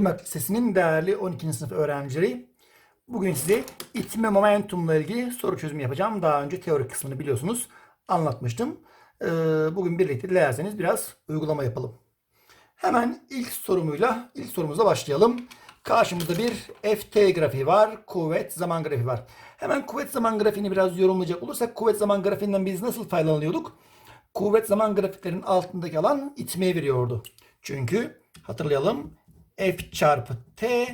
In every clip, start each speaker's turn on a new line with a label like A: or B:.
A: Tırnak Lisesi'nin değerli 12. sınıf öğrencileri. Bugün size itme momentumla ilgili soru çözümü yapacağım. Daha önce teorik kısmını biliyorsunuz anlatmıştım. Ee, Bugün birlikte dilerseniz biraz uygulama yapalım. Hemen ilk sorumuyla, ilk sorumuzla başlayalım. Karşımızda bir FT grafiği var. Kuvvet zaman grafiği var. Hemen kuvvet zaman grafiğini biraz yorumlayacak olursak kuvvet zaman grafiğinden biz nasıl faydalanıyorduk? Kuvvet zaman grafiklerin altındaki alan itmeyi veriyordu. Çünkü hatırlayalım F çarpı T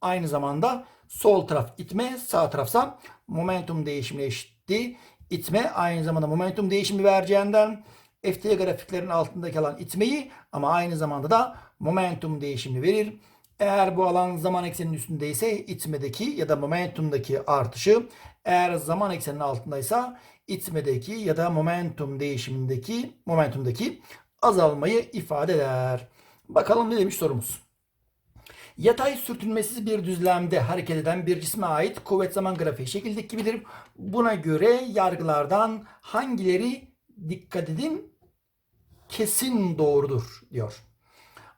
A: aynı zamanda sol taraf itme, sağ tarafsa momentum değişimine eşitti. İtme aynı zamanda momentum değişimi vereceğinden FT grafiklerin altındaki alan itmeyi ama aynı zamanda da momentum değişimini verir. Eğer bu alan zaman ekseninin üstündeyse itmedeki ya da momentumdaki artışı, eğer zaman ekseninin altındaysa itmedeki ya da momentum değişimindeki momentumdaki azalmayı ifade eder. Bakalım ne demiş sorumuz. Yatay sürtünmesiz bir düzlemde hareket eden bir cisme ait kuvvet zaman grafiği şekildeki gibidir. Buna göre yargılardan hangileri dikkat edin kesin doğrudur diyor.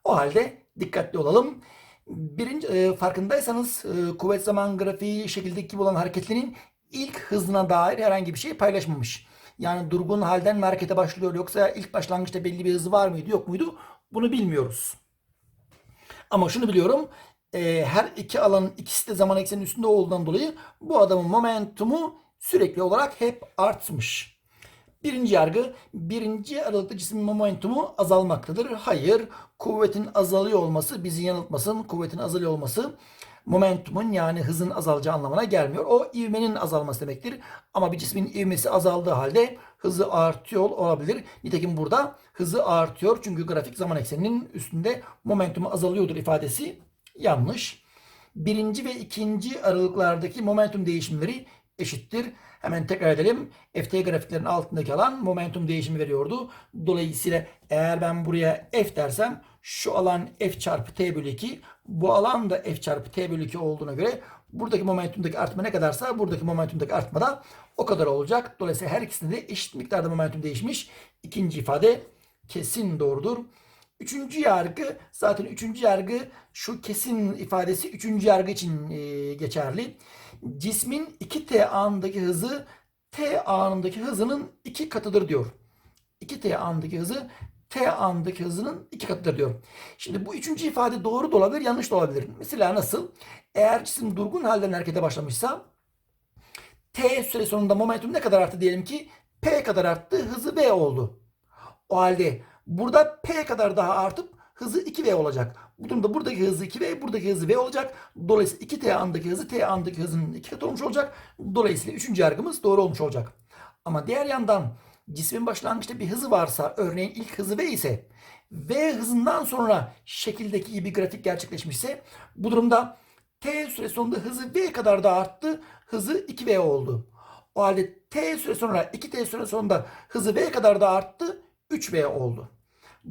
A: O halde dikkatli olalım. Birinci e, farkındaysanız e, kuvvet zaman grafiği şekildeki gibi olan hareketlerin ilk hızına dair herhangi bir şey paylaşmamış. Yani durgun halden mi harekete başlıyor yoksa ilk başlangıçta belli bir hızı var mıydı yok muydu bunu bilmiyoruz. Ama şunu biliyorum. e, her iki alanın ikisi de zaman ekseninin üstünde olduğundan dolayı bu adamın momentumu sürekli olarak hep artmış. Birinci yargı, birinci aralıkta cismin momentumu azalmaktadır. Hayır, kuvvetin azalıyor olması bizi yanıltmasın. Kuvvetin azalıyor olması momentumun yani hızın azalacağı anlamına gelmiyor. O ivmenin azalması demektir. Ama bir cismin ivmesi azaldığı halde hızı artıyor olabilir. Nitekim burada hızı artıyor. Çünkü grafik zaman ekseninin üstünde momentumu azalıyordur ifadesi yanlış. Birinci ve ikinci aralıklardaki momentum değişimleri eşittir. Hemen tekrar edelim. FT grafiklerin altındaki alan momentum değişimi veriyordu. Dolayısıyla eğer ben buraya F dersem şu alan F çarpı T bölü 2 bu alan da F çarpı T bölü 2 olduğuna göre buradaki momentumdaki artma ne kadarsa buradaki momentumdaki artma da o kadar olacak. Dolayısıyla her ikisinde de eşit miktarda momentum değişmiş. İkinci ifade kesin doğrudur. Üçüncü yargı zaten üçüncü yargı şu kesin ifadesi üçüncü yargı için e, geçerli. Cismin 2t anındaki hızı t anındaki hızının iki katıdır diyor. 2t anındaki hızı t anındaki hızının iki katıdır diyor. Şimdi bu üçüncü ifade doğru da olabilir, yanlış da olabilir. Mesela nasıl? Eğer cisim durgun halden harekete başlamışsa t süre sonunda momentum ne kadar arttı diyelim ki p kadar arttı, hızı v oldu. O halde burada p kadar daha artıp hızı 2v olacak. Bu durumda buradaki hızı 2v, buradaki hızı v olacak. Dolayısıyla 2t andaki hızı t andaki hızının 2 katı olmuş olacak. Dolayısıyla üçüncü yargımız doğru olmuş olacak. Ama diğer yandan cismin başlangıçta bir hızı varsa örneğin ilk hızı v ise v hızından sonra şekildeki gibi grafik gerçekleşmişse bu durumda t süre sonunda hızı v kadar da arttı. Hızı 2v oldu. O halde t süre sonra 2t süre sonunda hızı v kadar da arttı. 3v oldu.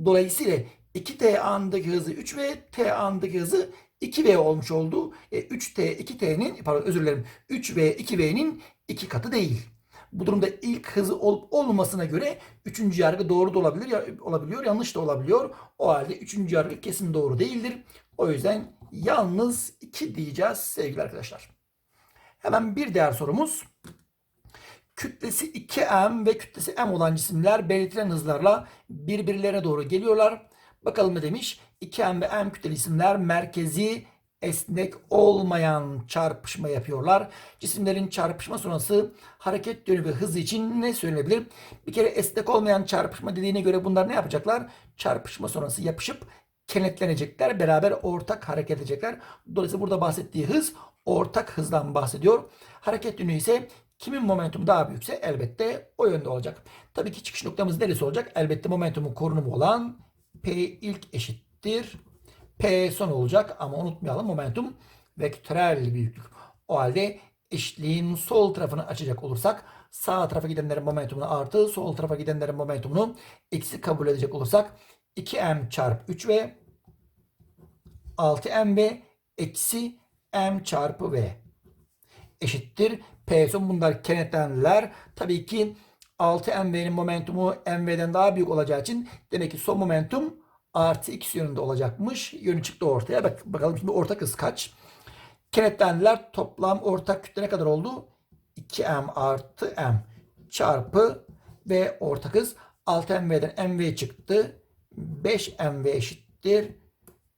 A: Dolayısıyla 2t andaki hızı 3v, t andaki hızı 2v olmuş oldu. E, 3t 2t'nin pardon özür dilerim 3v 2v'nin 2 katı değil. Bu durumda ilk hızı olup olmamasına göre üçüncü yargı doğru da olabilir, olabiliyor, yanlış da olabiliyor. O halde üçüncü yargı kesin doğru değildir. O yüzden yalnız 2 diyeceğiz sevgili arkadaşlar. Hemen bir diğer sorumuz. Kütlesi 2m ve kütlesi m olan cisimler belirtilen hızlarla birbirlerine doğru geliyorlar. Bakalım ne demiş? 2m ve m kütleli cisimler merkezi esnek olmayan çarpışma yapıyorlar. Cisimlerin çarpışma sonrası hareket yönü ve hızı için ne söylenebilir? Bir kere esnek olmayan çarpışma dediğine göre bunlar ne yapacaklar? Çarpışma sonrası yapışıp kenetlenecekler. Beraber ortak hareket edecekler. Dolayısıyla burada bahsettiği hız ortak hızdan bahsediyor. Hareket yönü ise kimin momentumu daha büyükse elbette o yönde olacak. Tabii ki çıkış noktamız neresi olacak? Elbette momentumun korunumu olan P ilk eşittir. P son olacak ama unutmayalım momentum vektörel büyüklük. O halde eşitliğin sol tarafını açacak olursak sağ tarafa gidenlerin momentumunu artı sol tarafa gidenlerin momentumunu eksi kabul edecek olursak 2m çarpı 3v 6mv eksi m çarpı v eşittir. P son bunlar kenetlendiler. Tabii ki 6mv'nin momentumu mv'den daha büyük olacağı için demek ki son momentum artı x yönünde olacakmış. Yönü çıktı ortaya. Bak, bakalım şimdi ortak hız kaç? Kenetlendiler. Toplam ortak kütle ne kadar oldu? 2m artı m çarpı v ortak hız. 6mv'den mv çıktı. 5mv eşittir.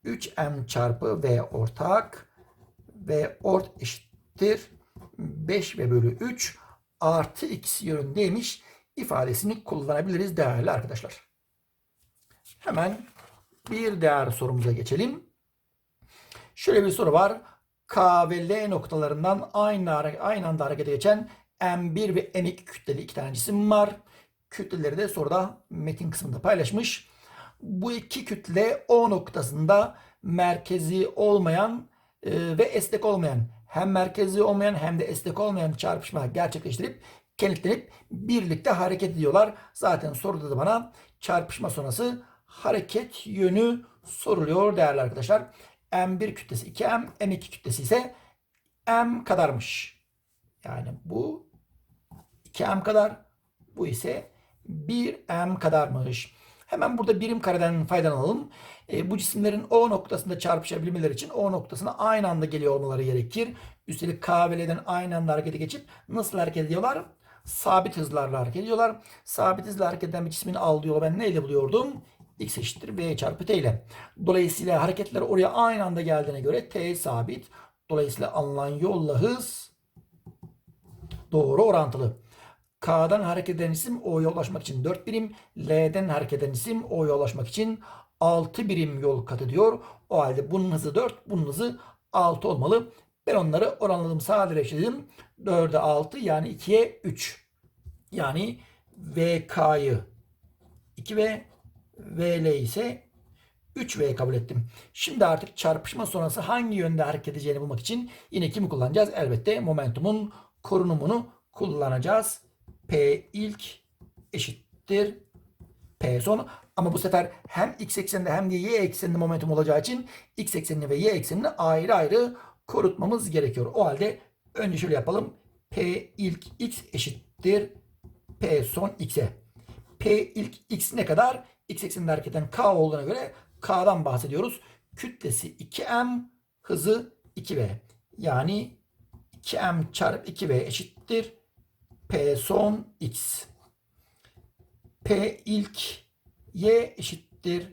A: 3m çarpı v ortak. v ort eşittir. 5 v bölü 3 artı x yönündeymiş ifadesini kullanabiliriz değerli arkadaşlar. Hemen bir değer sorumuza geçelim. Şöyle bir soru var. K ve L noktalarından aynı, aynı anda harekete geçen M1 ve M2 kütleli iki tane cisim var. Kütleleri de soruda metin kısmında paylaşmış. Bu iki kütle O noktasında merkezi olmayan e, ve esnek olmayan hem merkezi olmayan hem de esnek olmayan çarpışma gerçekleştirip kenetlenip birlikte hareket ediyorlar. Zaten soruda da bana çarpışma sonrası hareket yönü soruluyor değerli arkadaşlar. M1 kütlesi 2M, M2 kütlesi ise M kadarmış. Yani bu 2M kadar, bu ise 1M kadarmış. Hemen burada birim kareden faydalanalım. E, bu cisimlerin O noktasında çarpışabilmeleri için O noktasına aynı anda geliyor olmaları gerekir. Üstelik K ve L'den aynı anda harekete geçip nasıl hareket ediyorlar? Sabit hızlarla hareket ediyorlar. Sabit hızla hareket eden bir cismin aldığı yolu ben neyle buluyordum? x eşittir v çarpı t ile. Dolayısıyla hareketler oraya aynı anda geldiğine göre t sabit. Dolayısıyla alınan yolla hız doğru orantılı. K'dan hareket eden isim O'ya ulaşmak için 4 birim. L'den hareket eden isim O'ya ulaşmak için 6 birim yol kat ediyor. O halde bunun hızı 4, bunun hızı 6 olmalı. Ben onları oranladım, sadeleştirdim. 4'e 6 yani 2'ye 3. Yani VK'yı 2V, VL ise 3V kabul ettim. Şimdi artık çarpışma sonrası hangi yönde hareket edeceğini bulmak için yine kimi kullanacağız? Elbette momentumun korunumunu kullanacağız. P ilk eşittir P son. Ama bu sefer hem x ekseninde hem de y ekseninde momentum olacağı için x eksenini ve y eksenini ayrı ayrı korutmamız gerekiyor. O halde önce şöyle yapalım. P ilk x eşittir P son x'e. P ilk x ne kadar? X ekseninde hareket eden K olduğuna göre K'dan bahsediyoruz. Kütlesi 2M, hızı 2V. Yani 2M çarpı 2V eşittir P son X. P ilk Y eşittir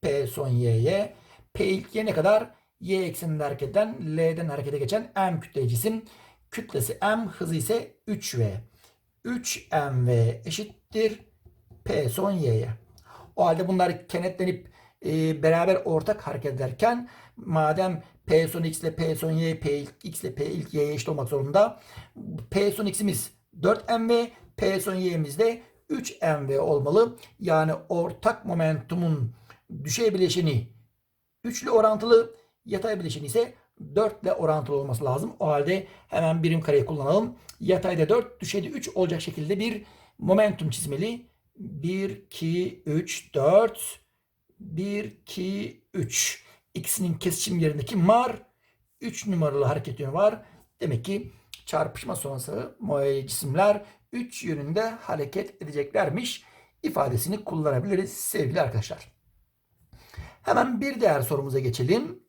A: P son Y'ye. P ilk Y ne kadar? Y ekseninde hareket eden, L'den harekete geçen M kütleli cisim. Kütlesi M, hızı ise 3V. 3MV eşittir P son Y'ye. O halde bunlar kenetlenip e, beraber ortak hareket ederken madem P son X ile P son Y, P ilk X ile P ilk Y'ye eşit olmak zorunda. P son X'imiz 4mv, P son Y'imiz de 3mv olmalı. Yani ortak momentumun düşey bileşeni 3 ile orantılı, yatay bileşeni ise 4 ile orantılı olması lazım. O halde hemen birim kareyi kullanalım. Yatayda 4, düşeyde 3 olacak şekilde bir momentum çizmeli. 1, 2, 3, 4. 1, 2, 3. İkisinin kesişim yerinde kim var? 3 numaralı hareket yönü var. Demek ki çarpışma sonrası cisimler 3 yönünde hareket edeceklermiş ifadesini kullanabiliriz sevgili arkadaşlar. Hemen bir diğer sorumuza geçelim.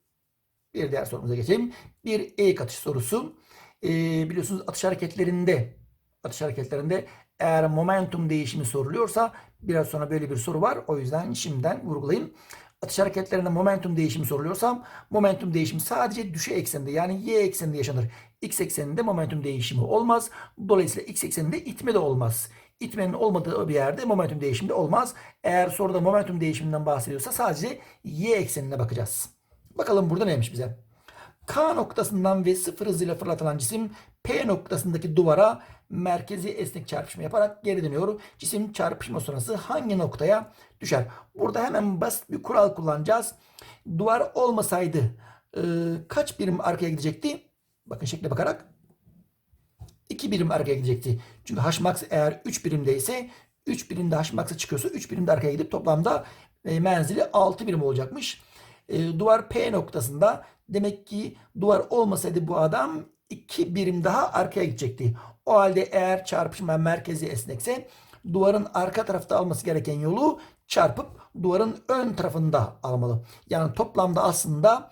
A: Bir diğer sorumuza geçelim. Bir eğik atış sorusu. Ee, biliyorsunuz atış hareketlerinde atış hareketlerinde eğer momentum değişimi soruluyorsa biraz sonra böyle bir soru var. O yüzden şimdiden vurgulayayım. Atış hareketlerinde momentum değişimi soruluyorsam momentum değişimi sadece düşey ekseninde yani y ekseninde yaşanır. X ekseninde momentum değişimi olmaz. Dolayısıyla x ekseninde itme de olmaz. İtmenin olmadığı bir yerde momentum değişimi de olmaz. Eğer soruda momentum değişiminden bahsediyorsa sadece y eksenine bakacağız. Bakalım burada neymiş bize. K noktasından ve sıfır hızıyla fırlatılan cisim P noktasındaki duvara merkezi esnek çarpışma yaparak geri dönüyor. Cisim çarpışma sonrası hangi noktaya düşer? Burada hemen basit bir kural kullanacağız. Duvar olmasaydı e, kaç birim arkaya gidecekti? Bakın şekle bakarak 2 birim arkaya gidecekti. Çünkü H max eğer 3 birimdeyse 3 birimde H max'a çıkıyorsa 3 birimde arkaya gidip toplamda e, menzili 6 birim olacakmış. E, duvar P noktasında demek ki duvar olmasaydı bu adam 2 birim daha arkaya gidecekti. O halde eğer çarpışma merkezi esnekse duvarın arka tarafta alması gereken yolu çarpıp duvarın ön tarafında almalı. Yani toplamda aslında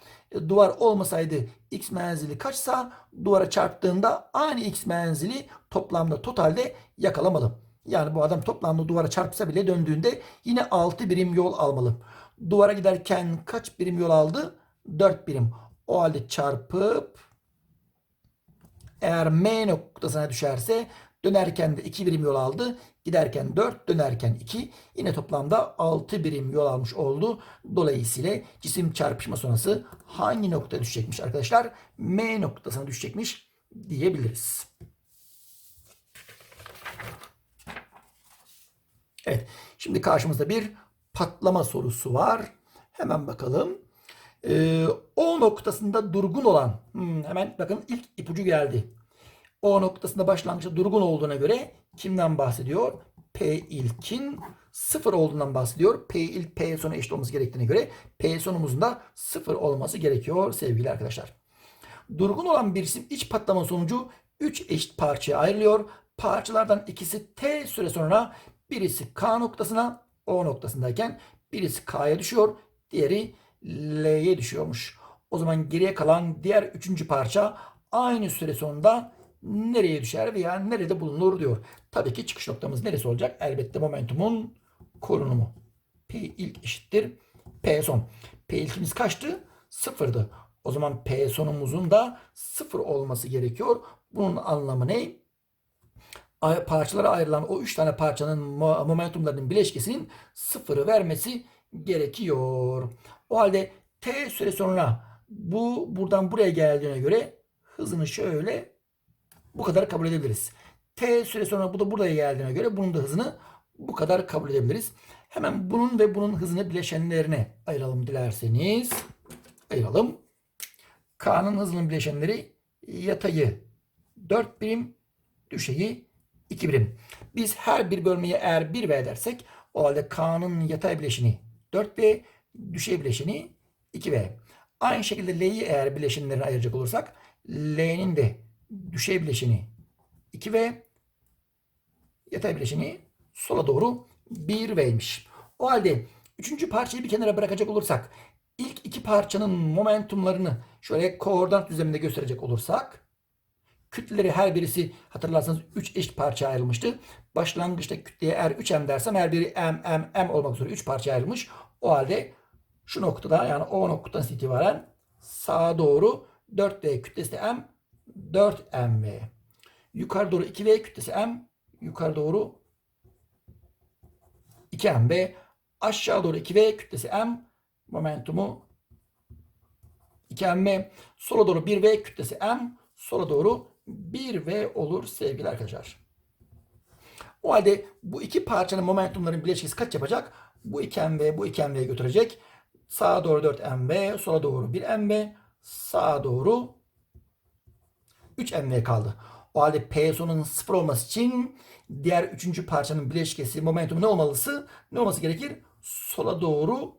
A: duvar olmasaydı x menzili kaçsa duvara çarptığında aynı x menzili toplamda totalde yakalamalı. Yani bu adam toplamda duvara çarpsa bile döndüğünde yine 6 birim yol almalı. Duvara giderken kaç birim yol aldı? 4 birim. O halde çarpıp eğer M noktasına düşerse dönerken de 2 birim yol aldı. Giderken 4, dönerken 2. Yine toplamda 6 birim yol almış oldu. Dolayısıyla cisim çarpışma sonrası hangi noktaya düşecekmiş arkadaşlar? M noktasına düşecekmiş diyebiliriz. Evet. Şimdi karşımızda bir patlama sorusu var. Hemen bakalım. Ee, o noktasında durgun olan hmm, hemen bakın ilk ipucu geldi. O noktasında başlangıçta durgun olduğuna göre kimden bahsediyor? P ilkin sıfır olduğundan bahsediyor. P ilk P sonu eşit olması gerektiğine göre P sonumuzun da sıfır olması gerekiyor sevgili arkadaşlar. Durgun olan bir cisim iç patlama sonucu 3 eşit parçaya ayrılıyor. Parçalardan ikisi T süre sonra birisi K noktasına O noktasındayken birisi K'ya düşüyor. Diğeri L'ye düşüyormuş. O zaman geriye kalan diğer üçüncü parça aynı süre sonunda nereye düşer veya nerede bulunur diyor. Tabii ki çıkış noktamız neresi olacak? Elbette momentumun korunumu. P ilk eşittir P son. P ilkimiz kaçtı? Sıfırdı. O zaman P sonumuzun da sıfır olması gerekiyor. Bunun anlamı ne? Parçalara ayrılan o üç tane parçanın momentumlarının bileşkesinin sıfırı vermesi gerekiyor. O halde T süre sonra bu buradan buraya geldiğine göre hızını şöyle bu kadar kabul edebiliriz. T süre sonra bu da buraya geldiğine göre bunun da hızını bu kadar kabul edebiliriz. Hemen bunun ve bunun hızını bileşenlerine ayıralım dilerseniz. Ayıralım. K'nın hızının bileşenleri yatayı 4 birim, düşeyi 2 birim. Biz her bir bölmeyi eğer 1V edersek o halde K'nın yatay bileşeni 4V, düşey bileşeni 2V. Aynı şekilde L'yi eğer bileşenlerine ayıracak olursak L'nin de düşey bileşeni 2V, yatay bileşeni sola doğru 1V'ymiş. O halde üçüncü parçayı bir kenara bırakacak olursak ilk iki parçanın momentumlarını şöyle koordinat düzleminde gösterecek olursak kütleleri her birisi hatırlarsanız 3 eşit parçaya ayrılmıştı. Başlangıçta kütleye eğer 3M dersem her biri M, M, M olmak üzere 3 parçaya ayrılmış. O halde şu noktada yani o noktadan itibaren sağa doğru 4D kütlesi de M 4MV. Yukarı doğru 2V kütlesi M. Yukarı doğru 2MV. Aşağı doğru 2V kütlesi M. Momentumu 2MV. Sola doğru 1V kütlesi M. Sola doğru 1V olur sevgili arkadaşlar. O halde bu iki parçanın momentumların bileşkesi kaç yapacak? Bu 2MV bu 2MV'ye götürecek. Sağa doğru 4MV, sola doğru 1MV, sağa doğru 3 MV kaldı. O halde P sonunun sıfır olması için diğer üçüncü parçanın bileşkesi momentumu ne olmalısı? Ne olması gerekir? Sola doğru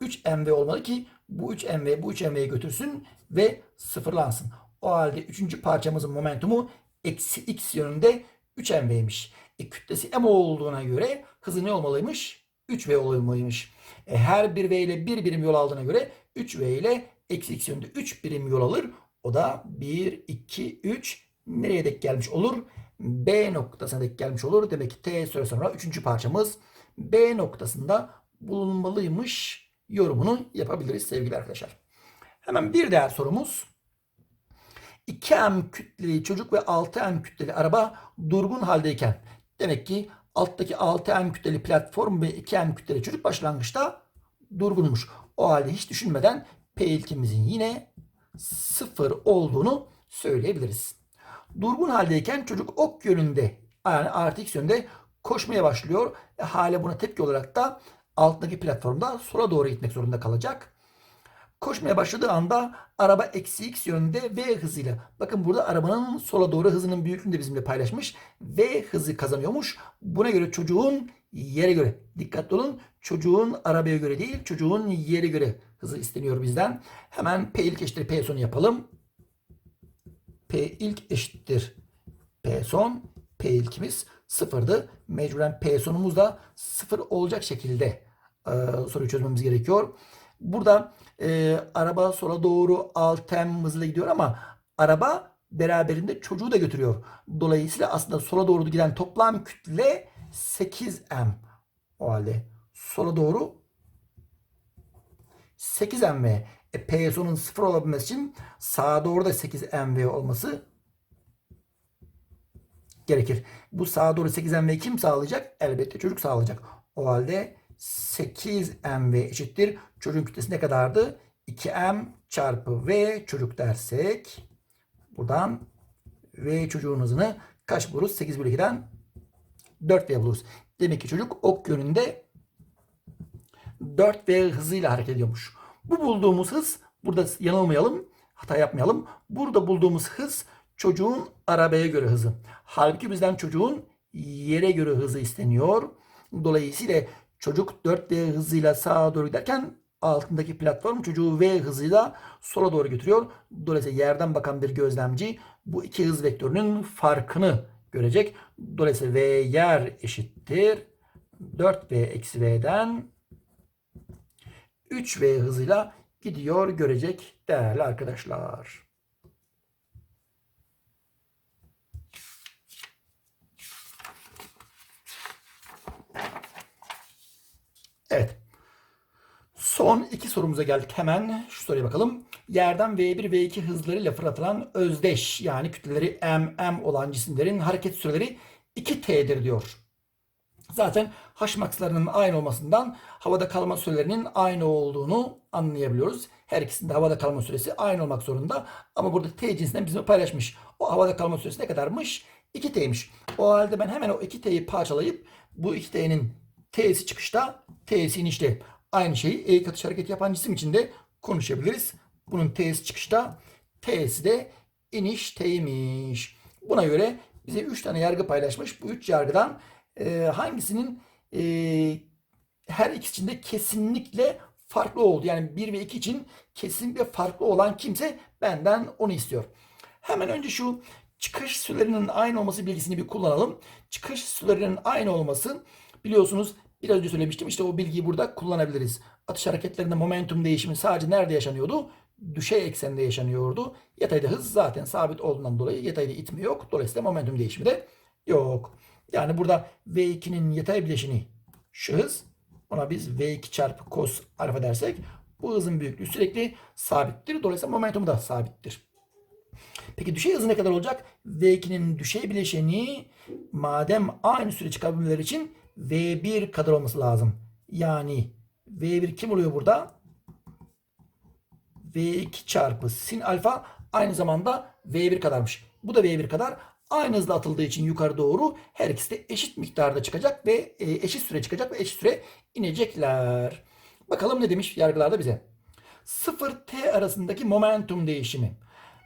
A: 3 MV olmalı ki bu 3 MV bu 3 MV'yi götürsün ve sıfırlansın. O halde üçüncü parçamızın momentumu eksi x yönünde 3 MV'ymiş. E, kütlesi M olduğuna göre hızı ne olmalıymış? 3V olmalıymış. E, her bir V ile bir birim yol aldığına göre 3V ile eksi x yönünde 3 birim yol alır. O da 1, 2, 3 nereye dek gelmiş olur? B noktasına dek gelmiş olur. Demek ki T süre sonra üçüncü parçamız B noktasında bulunmalıymış yorumunu yapabiliriz sevgili arkadaşlar. Hemen bir diğer sorumuz. 2M kütleli çocuk ve 6M kütleli araba durgun haldeyken demek ki alttaki 6M kütleli platform ve 2M kütleli çocuk başlangıçta durgunmuş. O halde hiç düşünmeden P ilkimizin yine sıfır olduğunu söyleyebiliriz. Durgun haldeyken çocuk ok yönünde yani artı yönünde koşmaya başlıyor. E, hale buna tepki olarak da alttaki platformda sola doğru gitmek zorunda kalacak. Koşmaya başladığı anda araba eksi x yönünde v hızıyla. Bakın burada arabanın sola doğru hızının büyüklüğünü de bizimle paylaşmış. V hızı kazanıyormuş. Buna göre çocuğun yere göre. Dikkatli olun. Çocuğun arabaya göre değil, çocuğun yere göre hızı isteniyor bizden. Hemen P ilk eşittir P son yapalım. P ilk eşittir P son. P ilkimiz sıfırdı. Mecburen P sonumuz da sıfır olacak şekilde e, soruyu çözmemiz gerekiyor. Burada e, araba sola doğru altem hızla gidiyor ama araba beraberinde çocuğu da götürüyor. Dolayısıyla aslında sola doğru giden toplam kütle 8M. O halde sola doğru 8MV. E, PSO'nun sıfır olabilmesi için sağa doğru da 8MV olması gerekir. Bu sağa doğru 8MV kim sağlayacak? Elbette çocuk sağlayacak. O halde 8MV eşittir. Çocuğun kütlesi ne kadardı? 2M çarpı V çocuk dersek buradan V çocuğun hızını kaç buluruz? 8 bölü 2'den 4 V buluruz. Demek ki çocuk ok yönünde 4 V hızıyla hareket ediyormuş. Bu bulduğumuz hız burada yanılmayalım, hata yapmayalım. Burada bulduğumuz hız çocuğun arabaya göre hızı. Halbuki bizden çocuğun yere göre hızı isteniyor. Dolayısıyla çocuk 4V hızıyla sağa doğru giderken altındaki platform çocuğu V hızıyla sola doğru götürüyor. Dolayısıyla yerden bakan bir gözlemci bu iki hız vektörünün farkını görecek. Dolayısıyla V yer eşittir. 4V eksi V'den 3V hızıyla gidiyor görecek değerli arkadaşlar. Evet. Son iki sorumuza geldik. Hemen şu soruya bakalım. Yerden V1 V2 hızlarıyla fırlatılan özdeş yani kütleleri M, M olan cisimlerin hareket süreleri 2T'dir diyor. Zaten Hmax'larının aynı olmasından havada kalma sürelerinin aynı olduğunu anlayabiliyoruz. Her ikisinde havada kalma süresi aynı olmak zorunda. Ama burada T cinsinden bizimle paylaşmış. O havada kalma süresi ne kadarmış? 2T'ymiş. O halde ben hemen o 2T'yi parçalayıp bu 2T'nin T'si çıkışta, T'si inişte aynı şeyi E katış hareket yapan cisim için de konuşabiliriz. Bunun T'si çıkışta, T'si de iniş T'ymiş. Buna göre bize 3 tane yargı paylaşmış. Bu 3 yargıdan e, hangisinin e, her ikisi için de kesinlikle farklı oldu. Yani 1 ve 2 için kesinlikle farklı olan kimse benden onu istiyor. Hemen önce şu çıkış sürelerinin aynı olması bilgisini bir kullanalım. Çıkış sürelerinin aynı olması biliyorsunuz biraz önce söylemiştim. İşte o bilgiyi burada kullanabiliriz. Atış hareketlerinde momentum değişimi sadece nerede yaşanıyordu? Düşey eksende yaşanıyordu. Yatayda hız zaten sabit olduğundan dolayı yatayda itme yok. Dolayısıyla momentum değişimi de yok. Yani burada V2'nin yatay bileşini şu hız. Ona biz V2 çarpı cos alfa dersek bu hızın büyüklüğü sürekli sabittir. Dolayısıyla momentum da sabittir. Peki düşey hızı ne kadar olacak? V2'nin düşey bileşeni madem aynı süre çıkabilmeleri için V1 kadar olması lazım. Yani V1 kim oluyor burada? V2 çarpı sin alfa aynı zamanda V1 kadarmış. Bu da V1 kadar. Aynı hızla atıldığı için yukarı doğru her ikisi de eşit miktarda çıkacak ve e, eşit süre çıkacak ve eşit süre inecekler. Bakalım ne demiş yargılarda bize. 0T arasındaki momentum değişimi.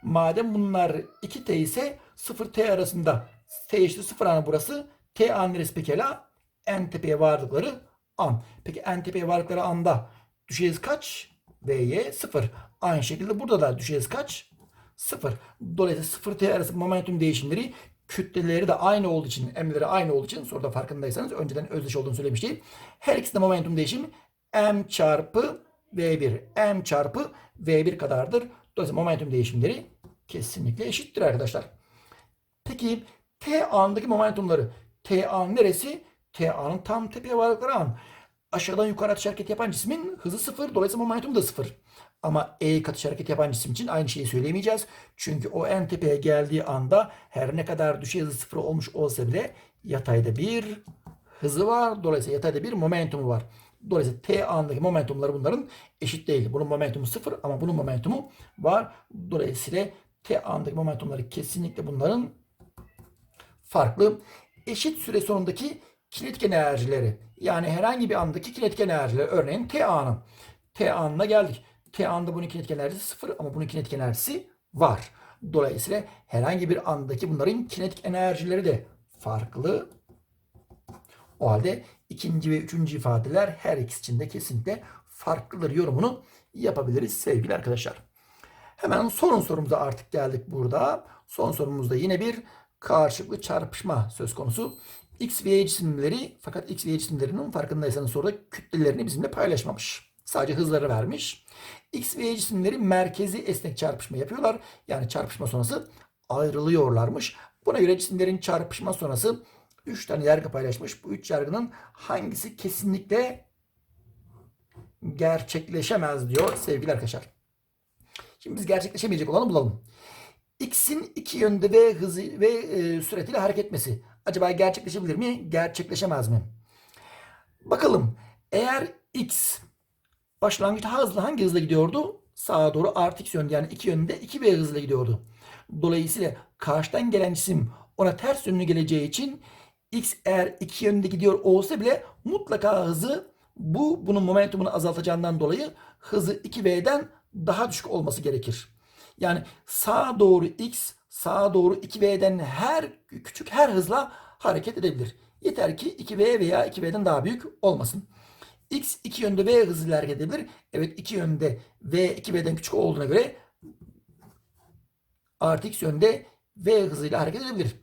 A: Madem bunlar 2T ise 0T arasında T eşittir 0 anı burası. T an neresi pekala? En tepeye vardıkları an. Peki en tepeye vardıkları anda düşey hız kaç? V'ye 0. Aynı şekilde burada da düşey hız kaç? 0. Dolayısıyla 0 T arası momentum değişimleri kütleleri de aynı olduğu için, m'leri aynı olduğu için soruda farkındaysanız önceden özdeş olduğunu söylemiştim. Her ikisinde momentum değişimi m çarpı v1, m çarpı v1 kadardır. Dolayısıyla momentum değişimleri kesinlikle eşittir arkadaşlar. Peki T anındaki momentumları. T an neresi? T anın tam tepeye vardıkları an. Aşağıdan yukarı atış hareket yapan cismin hızı sıfır. Dolayısıyla momentum da sıfır. Ama E katış hareket yapan cisim için aynı şeyi söyleyemeyeceğiz. Çünkü o en tepeye geldiği anda her ne kadar düşey hızı sıfır olmuş olsa bile yatayda bir hızı var. Dolayısıyla yatayda bir momentumu var. Dolayısıyla T andaki momentumları bunların eşit değil. Bunun momentumu sıfır ama bunun momentumu var. Dolayısıyla T andaki momentumları kesinlikle bunların farklı. Eşit süre sonundaki kinetik enerjileri yani herhangi bir andaki kinetik enerjileri örneğin T anı. T anına geldik. T anda bunun kinetik enerjisi sıfır ama bunun kinetik enerjisi var. Dolayısıyla herhangi bir andaki bunların kinetik enerjileri de farklı. O halde ikinci ve üçüncü ifadeler her ikisi için de kesinlikle farklıdır yorumunu yapabiliriz sevgili arkadaşlar. Hemen son sorumuza artık geldik burada. Son sorumuzda yine bir karşılıklı çarpışma söz konusu. X ve Y cisimleri fakat X ve Y cisimlerinin farkındaysanız soruda kütlelerini bizimle paylaşmamış. Sadece hızları vermiş. X ve Y cisimleri merkezi esnek çarpışma yapıyorlar. Yani çarpışma sonrası ayrılıyorlarmış. Buna göre cisimlerin çarpışma sonrası 3 tane yargı paylaşmış. Bu 3 yargının hangisi kesinlikle gerçekleşemez diyor sevgili arkadaşlar. Şimdi biz gerçekleşemeyecek olanı bulalım. X'in iki yönde ve hızı ve e, süratiyle hareket etmesi. Acaba gerçekleşebilir mi? Gerçekleşemez mi? Bakalım. Eğer X başlangıçta hızlı hangi hızla gidiyordu? Sağa doğru artı x yönde yani iki yönde 2v hızla gidiyordu. Dolayısıyla karşıdan gelen cisim ona ters yönlü geleceği için x eğer iki yönde gidiyor olsa bile mutlaka hızı bu bunun momentumunu azaltacağından dolayı hızı 2v'den daha düşük olması gerekir. Yani sağa doğru x, sağa doğru 2v'den her küçük her hızla hareket edebilir. Yeter ki 2v veya 2v'den daha büyük olmasın. X iki yönde V hızıyla hareket edebilir. Evet iki yönde V 2V'den küçük olduğuna göre artı X yönde V hızıyla hareket edebilir.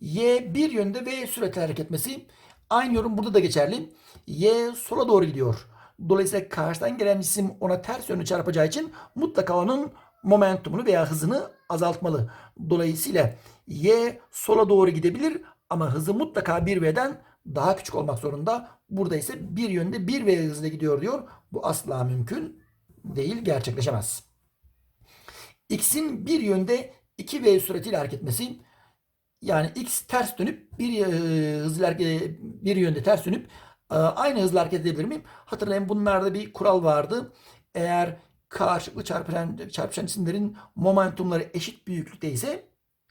A: Y bir yönde V süratle hareket etmesi. Aynı yorum burada da geçerli. Y sola doğru gidiyor. Dolayısıyla karşıdan gelen cisim ona ters yönlü çarpacağı için mutlaka onun momentumunu veya hızını azaltmalı. Dolayısıyla Y sola doğru gidebilir ama hızı mutlaka 1V'den daha küçük olmak zorunda. Burada ise bir yönde 1V hızla gidiyor diyor. Bu asla mümkün değil, gerçekleşemez. X'in bir yönde 2V süratiyle hareket etmesi yani X ters dönüp bir e, hızla bir yönde ters dönüp e, aynı hızla hareket edebilir miyim? Hatırlayın bunlarda bir kural vardı. Eğer karşılıklı çarpışan, çarpışan cisimlerin momentumları eşit büyüklükte ise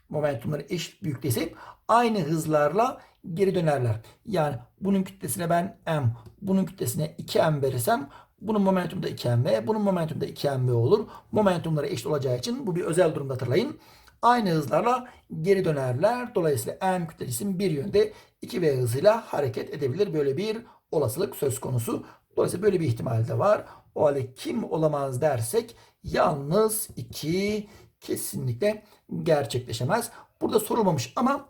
A: momentumları eşit büyüklükte ise aynı hızlarla geri dönerler. Yani bunun kütlesine ben m, bunun kütlesine 2m verirsem bunun momentumu da 2mv, bunun momentumu da 2mv olur. Momentumları eşit olacağı için bu bir özel durumda hatırlayın. Aynı hızlarla geri dönerler. Dolayısıyla m kütle cisim bir yönde 2v hızıyla hareket edebilir. Böyle bir olasılık söz konusu. Dolayısıyla böyle bir ihtimal de var. O halde kim olamaz dersek yalnız 2 kesinlikle gerçekleşemez. Burada sorulmamış ama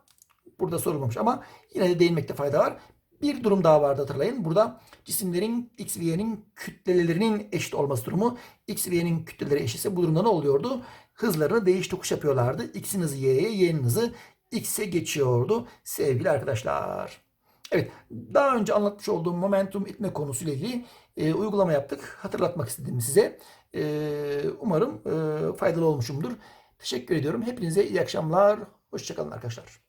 A: burada sorulmamış ama yine de değinmekte fayda var. Bir durum daha vardı hatırlayın. Burada cisimlerin x ve y'nin kütlelerinin eşit olması durumu. x ve y'nin kütleleri eşitse bu durumda ne oluyordu? Hızlarını değiş tokuş yapıyorlardı. x'in hızı y'ye, y'nin hızı x'e geçiyordu sevgili arkadaşlar. Evet, daha önce anlatmış olduğum momentum itme konusuyla ilgili e, uygulama yaptık. Hatırlatmak istedim size. E, umarım e, faydalı olmuşumdur. Teşekkür ediyorum. Hepinize iyi akşamlar. Hoşçakalın arkadaşlar.